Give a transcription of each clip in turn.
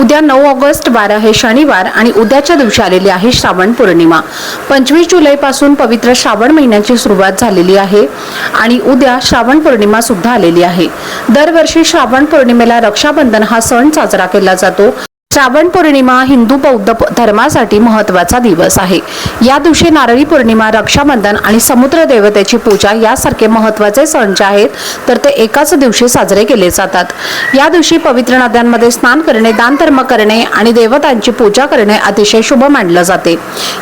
उद्या नऊ ऑगस्ट बारा हे शनिवार आणि उद्याच्या दिवशी आलेली आहे श्रावण पौर्णिमा. पंचवीस जुलैपासून पवित्र श्रावण महिन्याची सुरुवात झालेली आहे आणि उद्या श्रावण पौर्णिमा सुद्धा आलेली आहे. दरवर्षी श्रावण पौर्णिमेला रक्षाबंधन हा सण साजरा केला जातो. श्रावण पौर्णिमा हिंदू बौद्ध धर्मासाठी महत्त्वाचा दिवस आहे. या दिवशी नारळी पौर्णिमा रक्षाबंधन आणि समुद्र देवतेची पूजा यासारखे महत्त्वाचे सण जे आहेत तर ते एकाच दिवशी साजरे केले जातात. या दिवशी पवित्र नद्यांमध्ये स्नान करणे दानधर्म करणे आणि देवतांची पूजा करणे अतिशय शुभ मानलं जाते.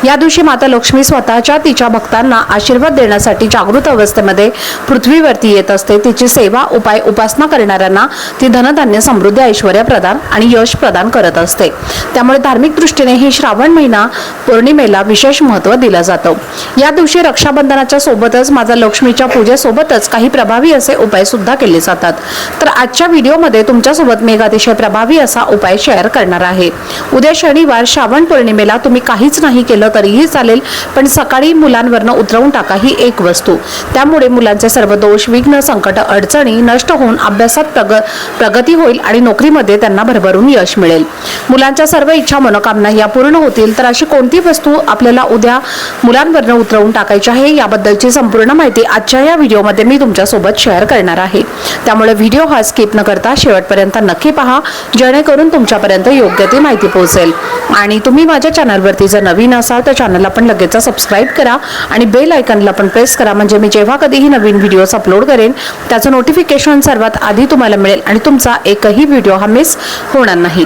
या दिवशी माता लक्ष्मी स्वतःच्या तिच्या भक्तांना आशीर्वाद देण्यासाठी जागृत अवस्थेमध्ये पृथ्वीवरती येत असते. तिची सेवा उपाय उपासना करणाऱ्यांना ती धनधान्य समृद्धी ऐश्वर प्रदान आणि यश प्रदान करत असते. त्यामुळे धार्मिक दृष्टीने ही श्रावण महिना पौर्णिमेला विशेष महत्त्व दिलं जातं. या दिवशी रक्षाबंधनाच्या सोबतच माझा लक्ष्मीच्या पूजेसोबतच काही प्रभावी असे उपाय सुद्धा केले जातात. तर आजच्या व्हिडिओमध्ये तुमच्यासोबत मी एक अतिशय प्रभावी असा उपाय शेअर करणार आहे. उद्या शनिवार श्रावण पौर्णिमेला तुम्ही काहीच नाही केलं तरीही चालेल पण सकाळी मुलांवरनं उतरवून टाका ही एक वस्तू. त्यामुळे मुलांचे सर्व दोष विघ्न संकट अडचणी नष्ट होऊन अभ्यासात प्रग प्रगती होईल आणि नोकरीमध्ये त्यांना भरभरून यश मिळेल. मुलांच्या सर्व इच्छा मनोकामना या पूर्ण होतील तर अशी कोणती वस्तू आपल्याला उद्या मुलांवरनं उतरवून टाकायची आहे याबद्दलची संपूर्ण माहिती आजच्या या व्हिडिओमध्ये मी तुमच्यासोबत शेअर करणार आहे. त्यामुळे व्हिडिओ हा स्किप न करता शेवटपर्यंत नक्की पहा जेणेकरून तुमच्यापर्यंत योग्य ती माहिती पोहोचेल. आणि तुम्ही माझ्या चॅनलवरती जर नवीन असाल तर चॅनलला पण लगेच सबस्क्राईब करा आणि बेल आयकनला पण प्रेस करा म्हणजे मी जेव्हा कधीही नवीन व्हिडिओज अपलोड करेन त्याचं नोटिफिकेशन सर्वात आधी तुम्हाला मिळेल आणि तुमचा एकही व्हिडिओ हा मिस होणार नाही.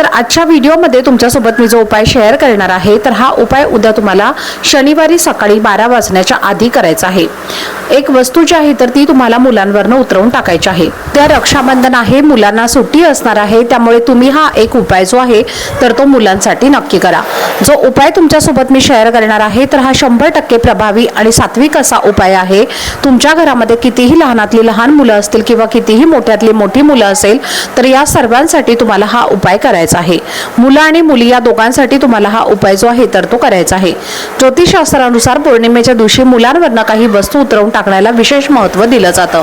तर आजच्या व्हिडिओमध्ये तुमच्यासोबत मी जो उपाय शेअर करणार आहे तर हा उपाय उद्या तुम्हाला शनिवारी सकाळी बारा वाजण्याच्या आधी करायचा आहे. एक वस्तू जी आहे तर ती तुम्हाला मुलांवरनं उतरवून टाकायची आहे. त्या रक्षाबंधन आहे मुलांना सुट्टी असणार आहे त्यामुळे तुम्ही हा एक उपाय जो आहे तर तो मुलांसाठी नक्की करा. जो उपाय तुमच्यासोबत मी शेअर करणार आहे तर हा शंभर टक्के प्रभावी आणि सात्विक असा उपाय आहे. तुमच्या घरामध्ये कितीही लहानातली लहान मुलं असतील किंवा कितीही मोठ्यातली मोठी मुलं असेल तर या सर्वांसाठी तुम्हाला हा उपाय करायचा आहे. मुलं आणि मुली या दोघांसाठी तुम्हाला हा उपाय जो आहे तर तो करायचा आहे. ज्योतिषशास्त्रानुसार पौर्णिमेच्या दिवशी मुलांवरनं काही वस्तू उतरवून टाकण्याला विशेष महत्त्व दिलं जातं.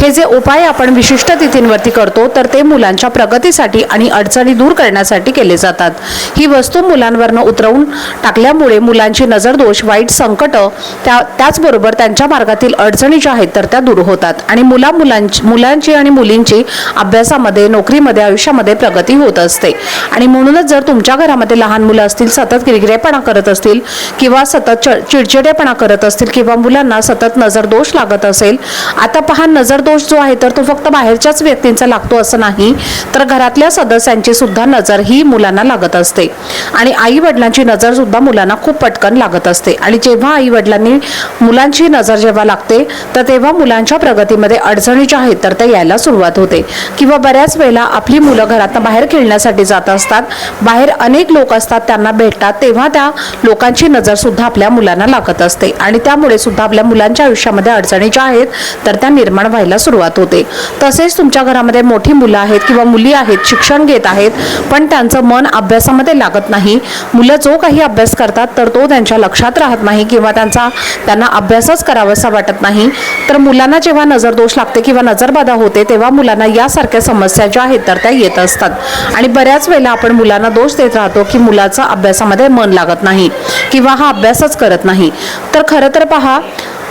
हे जे उपाय आपण विशिष्ट तिथींवरती करतो तर ते मुलांच्या प्रगतीसाठी आणि अडचणी दूर करण्यासाठी केले जातात. ही वस्तू मुलांवरनं उतरवून टाकल्यामुळे मुलांची नजर दोष वाईट संकट त्या त्याचबरोबर त्यांच्या मार्गातील अडचणी ज्या आहेत तर त्या दूर होतात. आणि मुला मुलांची मुलांची आणि मुलींची अभ्यासामध्ये नोकरीमध्ये आयुष्यामध्ये प्रगती होत असते. आणि म्हणूनच जर तुमच्या घरामध्ये लहान मुलं असतील सतत गिरगिरेपणा करत असतील किंवा सतत चिडचिडेपणा करत असतील किंवा मुलांना सतत नजरदोष लागत असेल आता पहा नजरदोष दोष जो आहे तर तो फक्त बाहेरच्याच व्यक्तींचा लागतो असं नाही. तर घरातल्या सदस्यांची सुद्धा नजर ही मुलांना लागत असते. आणि आई वडिलांची नजर सुद्धा मुलांना खूप पटकन लागत असते. आणि जेव्हा आई वडिलांनी मुलांची नजर जेव्हा लागते तर तेव्हा मुलांच्या प्रगतीमध्ये अडचणी ज्या आहेत तर त्या यायला सुरुवात होते. किंवा बऱ्याच वेळेला आपली मुलं घरात बाहेर खेळण्यासाठी जात असतात बाहेर अनेक लोक असतात त्यांना भेटतात तेव्हा त्या लोकांची नजर सुद्धा आपल्या मुलांना लागत असते. आणि त्यामुळे सुद्धा आपल्या मुलांच्या आयुष्यामध्ये अडचणी ज्या आहेत तर त्या निर्माण व्हायला सुरुवात होते. तसेच तुमच्या घरामध्ये मोठी मुलं आहेत किंवा मुली आहेत शिक्षण घेत आहेत पण त्यांचं मन अभ्यासामध्ये लागत नाही. मुलं जो काही अभ्यास करतात तर तो त्यांच्या लक्षात राहत नाही किंवा त्यांचा त्यांना अभ्यासच करावासा वाटत नाही. तर मुलांना जेव्हा नजर दोष लागते किंवा नजरबाधा होते तेव्हा मुलांना यासारख्या समस्या ज्या आहेत तर त्या येत असतात. आणि बऱ्याच वेळेला आपण मुलांना दोष देत राहतो की मुलाचं अभ्यासामध्ये मन लागत नाही किंवा हा अभ्यासच करत नाही. तर खरं तर पहा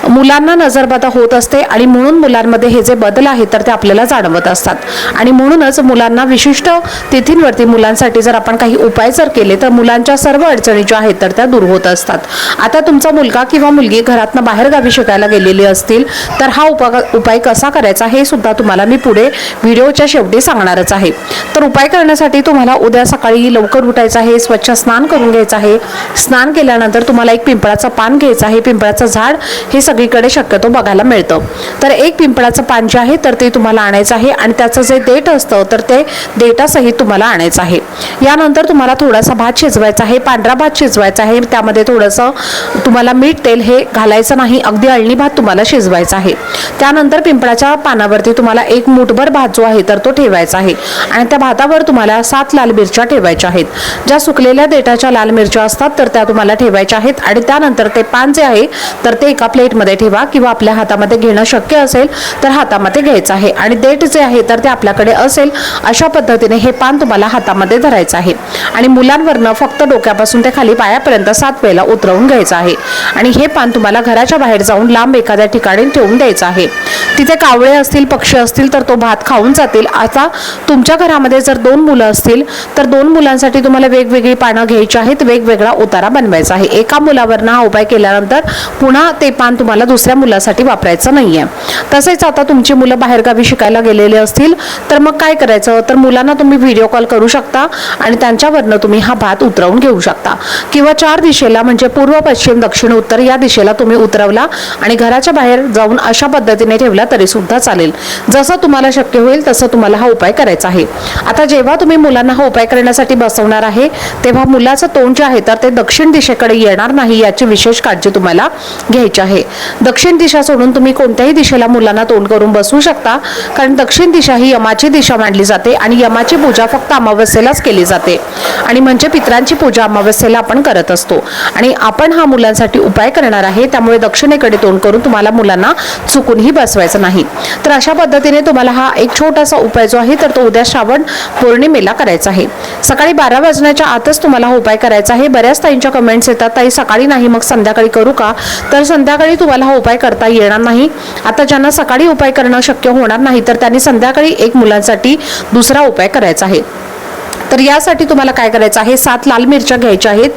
मुलांना नजरबाधा होत असते आणि म्हणून मुलांमध्ये हे जे बदल आहेत तर ते आपल्याला जाणवत असतात. आणि म्हणूनच मुलांना विशिष्ट तिथींवरती मुलांसाठी जर आपण काही उपाय जर केले तर मुलांच्या सर्व अडचणी ज्या आहेत तर त्या दूर होत असतात. आता तुमचा मुलगा किंवा मुलगी घरातनं बाहेरगावी शिकायला गेलेली असतील तर हा उपा उपाय कसा करायचा हे सुद्धा तुम्हाला मी पुढे व्हिडिओच्या शेवटी सांगणारच आहे. तर उपाय करण्यासाठी तुम्हाला उद्या सकाळी लवकर उठायचं आहे स्वच्छ स्नान करून घ्यायचं आहे. स्नान केल्यानंतर तुम्हाला एक पिंपळाचं पान घ्यायचं आहे. पिंपळाचं झाड हे सगळीकडे शक्यतो बघायला मिळतं. तर एक पिंपळाचं पान जे आहे तर ते तुम्हाला आणायचं आहे आणि त्याचं जे देठ असतं तर ते देठासहित तुम्हाला आणायचं आहे. यानंतर तुम्हाला थोडासा भात शिजवायचा आहे पांढरा भात शिजवायचा आहे त्यामध्ये थोडंसं तुम्हाला मीठ तेल हे घालायचं नाही अगदी अळणी भात तुम्हाला शिजवायचा आहे. त्यानंतर पिंपळाच्या पानावरती तुम्हाला एक मुठभर भात जो आहे तर तो ठेवायचा आहे. आणि त्या भातावर तुम्हाला सात लाल मिरच्या ठेवायच्या आहेत. ज्या सुकलेल्या देठाच्या लाल मिरच्या असतात तर त्या तुम्हाला ठेवायच्या आहेत. आणि त्यानंतर ते पान जे आहे तर ते एका प्लेटमध्ये ठेवा किंवा आपल्या हातामध्ये घेणं शक्य असेल तर हातामध्ये घ्यायचं आहे. आणि देठ जे आहे तर ते आपल्याकडे असेल अशा पद्धतीने हे पान तुम्हाला हातामध्ये धरायचं आहे. आणि मुलांवरनं फक्त डोक्यापासून ते खाली पायापर्यंत सात वेळेला उतरवून घ्यायचं आहे. आणि हे पान तुम्हाला घराच्या बाहेर जाऊन लांब एखाद्या ठिकाणी ठेवून द्यायचं आहे. तिथे कावळे असतील पक्षी असतील तर तो भात खाऊन जातील. आता तुमच्या घरामध्ये जर दोन मुलं असतील तर दोन मुलांसाठी तुम्हाला वेगवेगळी पानं घ्यायची आहेत वेगवेगळा उतारा बनवायचा आहे. एका मुलावरनं हा उपाय केल्यानंतर पुन्हा ते पान तुम्हाला दुसऱ्या मुलासाठी वापरायचं आहे तसेच आता तुमची मुलं बाहेरगावी शिकायला गेलेले असतील तर मग काय करायचं? तर मुलांना तुम्ही व्हिडिओ कॉल करू शकता आणि त्यांच्यावरनं तुम्ही हा भात उतरवून घेऊ शकता. किंवा चार दिशेला म्हणजे पूर्व पश्चिम दक्षिण उत्तर या दिशेला तुम्ही उतरवला आणि घराच्या बाहेर जाऊन अशा पद्धतीने ठेवला तरी सुद्धा चालेल. जसं तुम्हाला शक्य होईल तसं तुम्हाला हा उपाय करायचा आहे. आता जेव्हा तुम्ही मुलांना हा उपाय करण्यासाठी बसवणार आहे तेव्हा मुलाचं तोंड जे आहे तर ते दक्षिण दिशेकडे येणार नाही याची विशेष काळजी तुम्हाला घ्यायची आहे. दक्षिण दिशा सोडून तुम्ही कोणत्याही दिशेला मुलांना तोंड करून बसवू शकता. कारण दक्षिण दिशा ही यमाची दिशा मानली जाते आणि यमाची पूजा फक्त अमावस्येलाच केली जाते. आणि म्हणजे पित्रांची पूजा अमावस्येला आपण करत असतो. आणि आपण हा मुलांसाठी उपाय करणार आहे त्यामुळे दक्षिणेकडे तोंड करून तुम्हाला मुलांना चुकूनही बसवायचं नाही. तर अशा पद्धतीने तुम्हाला हा एक छोटासा उपाय जो आहे तर तो उद्या श्रावण पौर्णिमेला करायचा आहे. सकाळी बारा वाजण्याच्या आतच तुम्हाला हा उपाय करायचा आहे. बऱ्याच ताईंच्या कमेंट्स येतात ताई सकाळी नाही मग संध्याकाळी करू का? तर संध्याकाळी तुम्हाला हा उपाय करता येणार नाही. आता ज्यांना सकाळी उपाय करणं शक्य होणार नाही तर त्यांनी संध्याकाळी एक मुलांसाठी दुसरा उपाय करायचा आहे. तर यासाठी तुम्हाला काय करायचं आहे? सात लाल मिरच्या घ्यायच्या आहेत.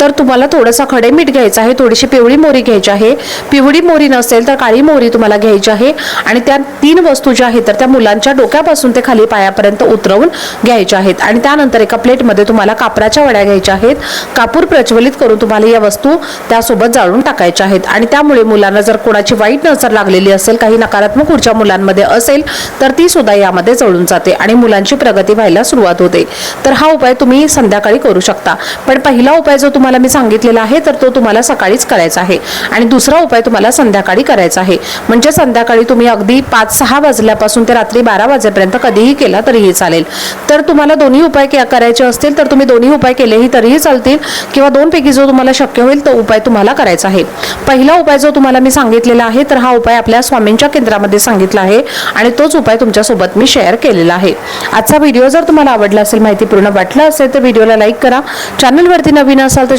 तर तुम्हाला थोडंसं खडे मीठ घ्यायचं आहे थोडीशी पिवळी मोरी घ्यायची आहे. पिवळी मोरी नसेल तर काळी मोरी तुम्हाला घ्यायची आहे. आणि त्या तीन वस्तू ज्या आहेत तर त्या मुलांच्या डोक्यापासून ते खाली पायापर्यंत उतरवून घ्यायच्या आहेत. आणि त्यानंतर एका प्लेटमध्ये तुम्हाला कापराच्या वड्या घ्यायच्या आहेत. कापूर प्रज्वलित करून तुम्हाला या वस्तू त्यासोबत जाळून टाकायच्या आहेत. आणि त्यामुळे मुलांना जर कोणाची वाईट नजर लागलेली असेल काही नकारात्मक ऊर्जा मुलांमध्ये असेल तर ती सुद्धा यामध्ये जळून जाते आणि मुलांची प्रगती व्हायला सुरुवात होते. तर हा उपाय तुम्ही संध्याकाळी करू शकता. पण पहिला उपाय जो तुम्हाला मी सांगितलेला आहे तर तो तुम्हाला सकाळीच करायचा आहे. आणि दुसरा उपाय तुम्हाला संध्याकाळी करायचा आहे. म्हणजे संध्याकाळी तुम्ही अगदी पाच सहा वाजल्यापासून ते रात्री बारा वाजेपर्यंत कधीही केला तरीही चालेल. तर तुम्हाला दोन्ही उपाय के- करायचे असतील तर तुम्ही दोन्ही उपाय केलेही तरीही चालतील किंवा दोनपैकी जो तुम्हाला शक्य होईल तो उपाय तुम्हाला करायचा आहे. पहिला उपाय जो तुम्हाला मी सांगितलेला आहे तर हा उपाय आपल्या स्वामींच्या केंद्रामध्ये सांगितला आहे आणि तोच उपाय तुमच्यासोबत मी शेअर केलेला आहे. आजचा व्हिडिओ जर तुम्हाला आवडला असेल माहितीपूर्ण वाटला वाटलं असेल तर व्हिडिओला लाईक करा. चॅनलवरती नवीन असाल तर